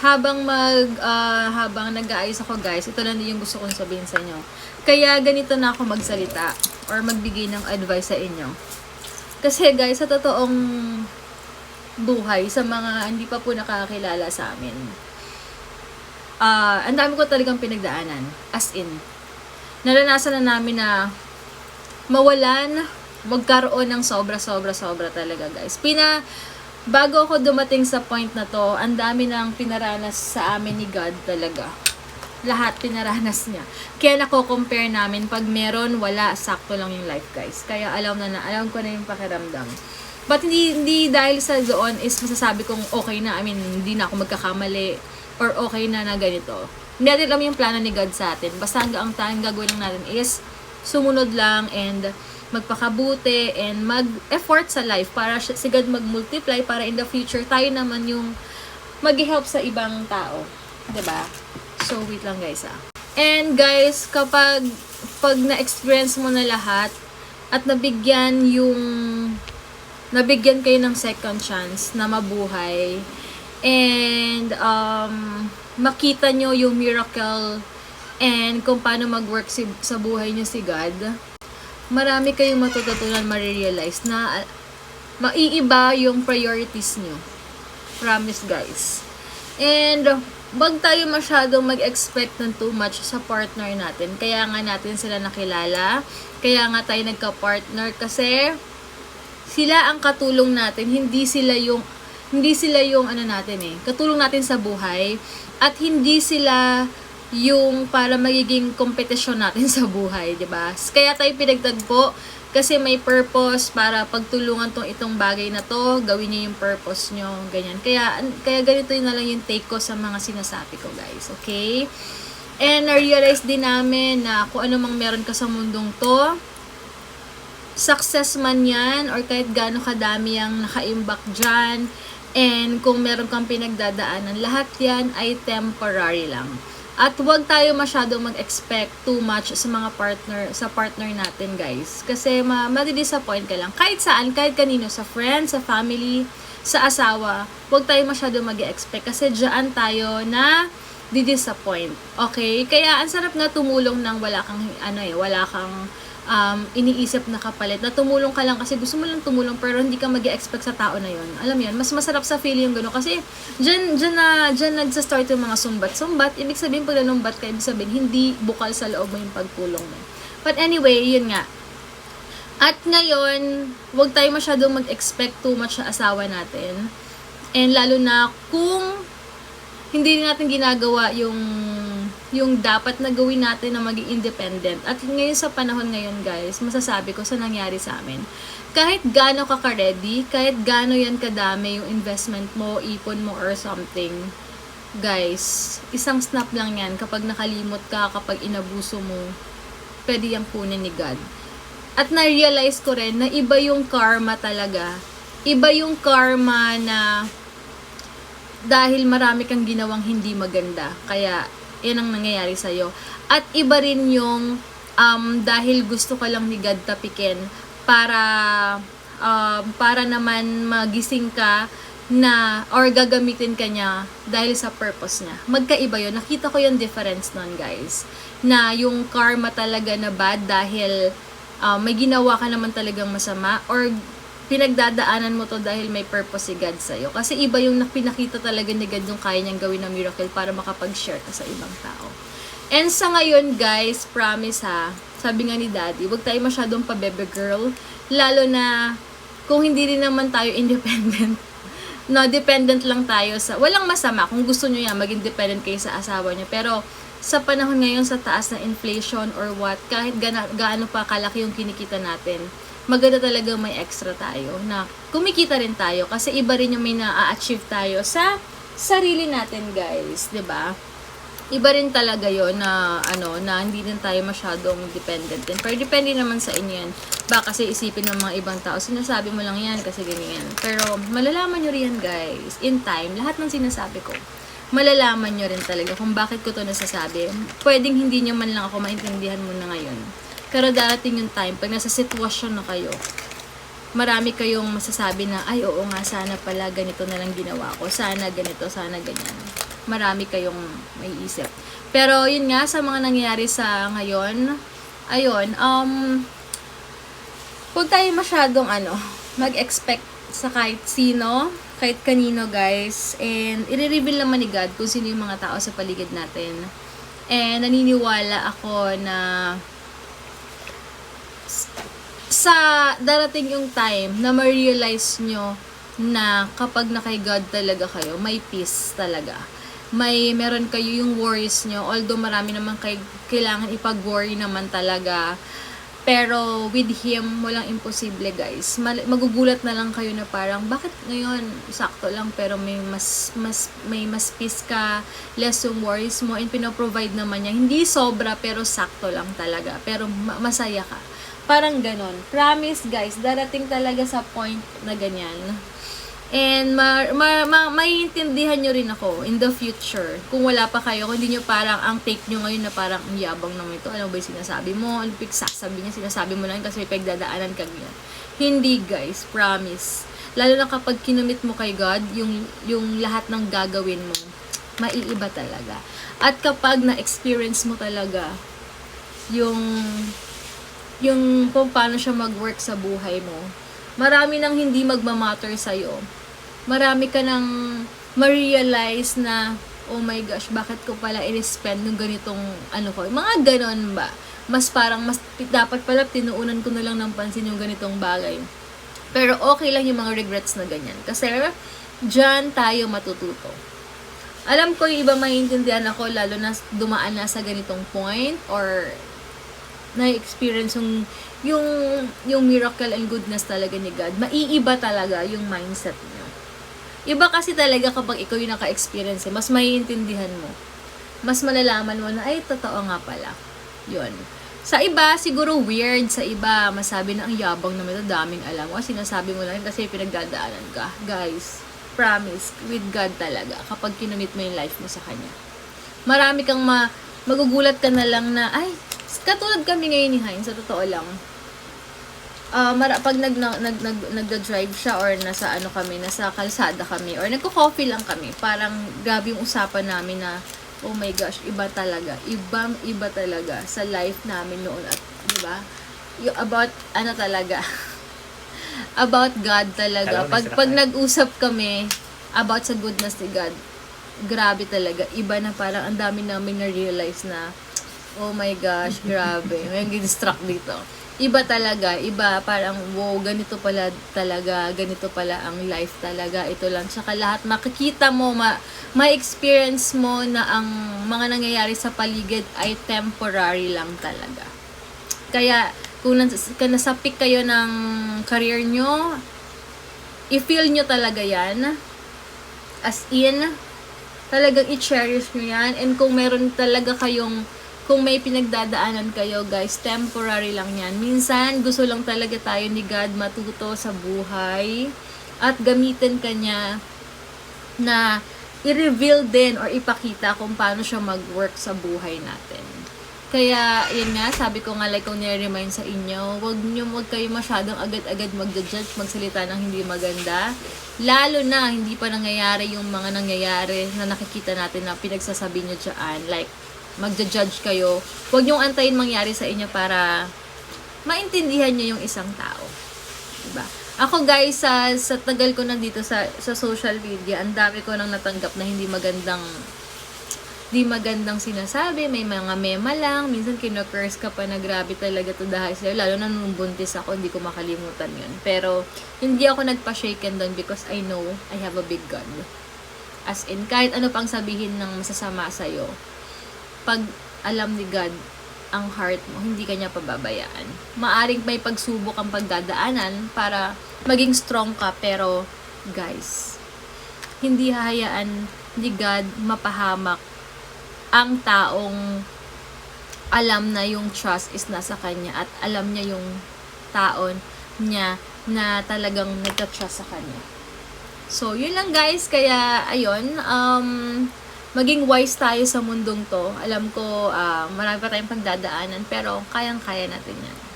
habang mag ah, habang nag-aayos ako guys, ito lang din yung gusto kong sabihin sa inyo. Kaya ganito na ako magsalita or magbigay ng advice sa inyo. Kasi guys, sa totoong buhay, sa mga hindi pa po nakakilala sa amin, ah ang dami ko talagang pinagdaanan. As in, naranasan na namin na mawalan, magkaroon ng sobra, sobra, sobra talaga guys. Pina, bago ako dumating sa point na to, ang dami nang pinaranas sa amin ni God talaga. Lahat pinaranas niya. Kaya nako-compare namin pag meron, wala, sakto lang yung life guys. Kaya alam na na, alam ko na yung pakiramdam. But hindi, hindi dahil sa doon is masasabi kong okay na, I mean, hindi na ako magkakamali or okay na na ganito. Hindi natin alam yung plano ni God sa atin. Basta ang, ang tanging gagawin lang natin is sumunod lang and magpakabuti and mag-effort sa life para siya- si God mag-multiply para in the future tayo naman yung mag-help sa ibang tao. ba? So, wait lang guys ah. And guys, kapag pag na-experience mo na lahat at nabigyan yung nabigyan kayo ng second chance na mabuhay and um, makita nyo yung miracle and kung paano mag-work si, sa buhay nyo si God, marami kayong matututunan, marirealize na uh, maiiba yung priorities nyo. Promise guys. And wag tayo masyadong mag-expect ng too much sa partner natin. Kaya nga natin sila nakilala. Kaya nga tayo nagka-partner kasi sila ang katulong natin, hindi sila yung hindi sila yung ano natin eh, katulong natin sa buhay at hindi sila yung para magiging kompetisyon natin sa buhay, 'di ba? Kaya tayo pinagtagpo kasi may purpose para pagtulungan tong itong bagay na to, gawin niyo yung purpose nyo, ganyan. Kaya kaya ganito yun na lang yung take ko sa mga sinasabi ko, guys. Okay? And na-realize din namin na kung ano mang meron ka sa mundong to, success man yan or kahit gaano kadami ang nakaimbak dyan and kung meron kang pinagdadaanan, lahat yan ay temporary lang. At huwag tayo masyadong mag-expect too much sa mga partner, sa partner natin guys. Kasi ma madi-disappoint ka lang. Kahit saan, kahit kanino, sa friends, sa family, sa asawa, huwag tayo masyadong mag-expect kasi dyan tayo na di-disappoint. Okay? Kaya ang sarap nga tumulong ng wala kang, ano eh, wala kang um, iniisip na kapalit. Na tumulong ka lang kasi gusto mo lang tumulong pero hindi ka mag expect sa tao na yon Alam yun, mas masarap sa feeling yung gano'n. Kasi dyan, dyan na, dyan nagsa-start yung mga sumbat-sumbat. Ibig sabihin pag nanumbat ka, ibig sabihin hindi bukal sa loob mo yung pagtulong mo. But anyway, yun nga. At ngayon, huwag tayo masyadong mag-expect too much sa asawa natin. And lalo na kung hindi natin ginagawa yung yung dapat na gawin natin na maging independent. At ngayon sa panahon ngayon, guys, masasabi ko sa nangyari sa amin. Kahit gaano ka ka-ready, kahit gaano yan kadami yung investment mo, ipon mo or something, guys, isang snap lang yan kapag nakalimot ka, kapag inabuso mo, pwede yung kunin ni God. At na-realize ko rin na iba yung karma talaga. Iba yung karma na dahil marami kang ginawang hindi maganda. Kaya, yan ang nangyayari sa'yo. At iba rin yung um, dahil gusto ka lang ni God tapikin para um, para naman magising ka na or gagamitin ka niya dahil sa purpose niya. Magkaiba yun. Nakita ko yung difference nun, guys. Na yung karma talaga na bad dahil uh, may ginawa ka naman talagang masama or pinagdadaanan mo to dahil may purpose si God sa'yo. Kasi iba yung pinakita talaga ni God yung kaya niyang gawin ng miracle para makapag-share ka sa ibang tao. And sa ngayon, guys, promise ha, sabi nga ni Daddy, huwag tayo masyadong pa-bebe girl, lalo na kung hindi rin naman tayo independent. No, dependent lang tayo sa, walang masama kung gusto nyo yan, maging dependent kayo sa asawa nyo. Pero, sa panahon ngayon sa taas na inflation or what, kahit gaano pa kalaki yung kinikita natin, maganda talaga may extra tayo na kumikita rin tayo kasi iba rin yung may na-achieve tayo sa sarili natin guys, 'di ba? Iba rin talaga yon na ano na hindi din tayo masyadong dependent din. Pero depende naman sa inyo yan. Ba kasi isipin ng mga ibang tao, sinasabi mo lang yan kasi ganyan. Pero malalaman nyo rin guys. In time, lahat ng sinasabi ko, malalaman nyo rin talaga kung bakit ko to nasasabi. Pwedeng hindi nyo man lang ako maintindihan muna ngayon. Pero darating yung time, pag nasa sitwasyon na kayo, marami kayong masasabi na, ay oo nga, sana pala ganito na lang ginawa ko. Sana ganito, sana ganyan. marami kayong may isip. Pero yun nga, sa mga nangyayari sa ngayon, ayun, um, huwag tayo masyadong ano, mag-expect sa kahit sino, kahit kanino guys. And i-reveal naman ni God kung sino yung mga tao sa paligid natin. And naniniwala ako na sa darating yung time na ma-realize nyo na kapag na kay God talaga kayo, may peace talaga. May meron kayo yung worries nyo, although marami naman kay, kailangan ipag-worry naman talaga. Pero with Him, walang imposible guys. Magugulat na lang kayo na parang, bakit ngayon sakto lang pero may mas, mas, may mas peace ka, less yung worries mo, and pinoprovide naman niya. Hindi sobra pero sakto lang talaga. Pero ma- masaya ka. Parang ganon. Promise guys, darating talaga sa point na ganyan. And ma, ma, ma, maiintindihan nyo rin ako in the future. Kung wala pa kayo, kung hindi nyo parang ang take nyo ngayon na parang ang yabang naman ito. Ano ba yung sinasabi mo? Ano yung sasabi niya? Sinasabi mo lang kasi pagdadaanan ka ganyan. Hindi guys, promise. Lalo na kapag kinumit mo kay God, yung, yung lahat ng gagawin mo, maiiba talaga. At kapag na-experience mo talaga yung yung kung paano siya mag-work sa buhay mo. Marami nang hindi magmamatter sa'yo. Marami ka nang ma-realize na, oh my gosh, bakit ko pala i-spend ng ganitong ano ko. Mga ganon ba? Mas parang, mas dapat pala tinuunan ko na lang ng pansin yung ganitong bagay. Pero okay lang yung mga regrets na ganyan. Kasi, dyan tayo matututo. Alam ko yung iba maintindihan ako, lalo na dumaan na sa ganitong point or na-experience yung, yung, yung miracle and goodness talaga ni God, maiiba talaga yung mindset niyo. Iba kasi talaga kapag ikaw yung naka-experience, eh, mas maiintindihan mo. Mas malalaman mo na, ay, totoo nga pala. Yun. Sa iba, siguro weird. Sa iba, masabi na ang yabang naman ito, daming alam mo. Sinasabi mo lang kasi pinagdadaanan ka. Guys, promise, with God talaga, kapag kinumit mo yung life mo sa Kanya. Marami kang ma magugulat ka na lang na, ay, katulad kami ngayon ni Heinz, sa totoo lang, uh, mara, pag nag, nag, nag, nag, nagda-drive siya or nasa ano kami, nasa kalsada kami, or nagko-coffee lang kami, parang grabe yung usapan namin na, oh my gosh, iba talaga, ibang iba talaga sa life namin noon at, di ba? Yung about, ano talaga, about God talaga. Mo, Pag, pag nag-usap kami about sa goodness ni God, grabe talaga. Iba na parang ang dami namin na-realize na, oh my gosh, grabe. May distract dito. Iba talaga, iba parang, wow, ganito pala talaga, ganito pala ang life talaga, ito lang. Tsaka lahat, makikita mo, ma, ma-experience mo na ang mga nangyayari sa paligid ay temporary lang talaga. Kaya, kung nas- nasa peak kayo ng career nyo, i-feel nyo talaga yan. As in, talagang i-cherish nyo yan. And kung meron talaga kayong, kung may pinagdadaanan kayo, guys, temporary lang yan. Minsan, gusto lang talaga tayo ni God matuto sa buhay at gamitin kanya na i-reveal din or ipakita kung paano siya mag-work sa buhay natin. Kaya, yun nga, sabi ko nga like kung nire-remind sa inyo, wag nyo wag kayo masyadong agad-agad mag-judge, magsalita ng hindi maganda. Lalo na, hindi pa nangyayari yung mga nangyayari na nakikita natin na pinagsasabi nyo dyan. Like, magja-judge kayo. Huwag nyong antayin mangyari sa inyo para maintindihan nyo yung isang tao. Diba? Ako guys, sa, sa tagal ko nandito sa, sa social media, ang dami ko nang natanggap na hindi magandang di magandang sinasabi, may mga mema lang, minsan kinocurse ka pa na grabe talaga to dahil sa'yo, lalo na nung buntis ako, hindi ko makalimutan yun. Pero, hindi ako nagpa-shaken doon because I know I have a big God. As in, kahit ano pang sabihin ng masasama sa'yo, pag alam ni God ang heart mo, hindi ka niya pababayaan. Maaring may pagsubok ang pagdadaanan para maging strong ka, pero guys, hindi hahayaan ni God mapahamak ang taong alam na yung trust is nasa kanya at alam niya yung taon niya na talagang nagka-trust sa kanya. So, yun lang guys. Kaya, ayun, um, maging wise tayo sa mundong to. Alam ko, ah, marami pa tayong pagdadaanan, pero kayang-kaya natin yan.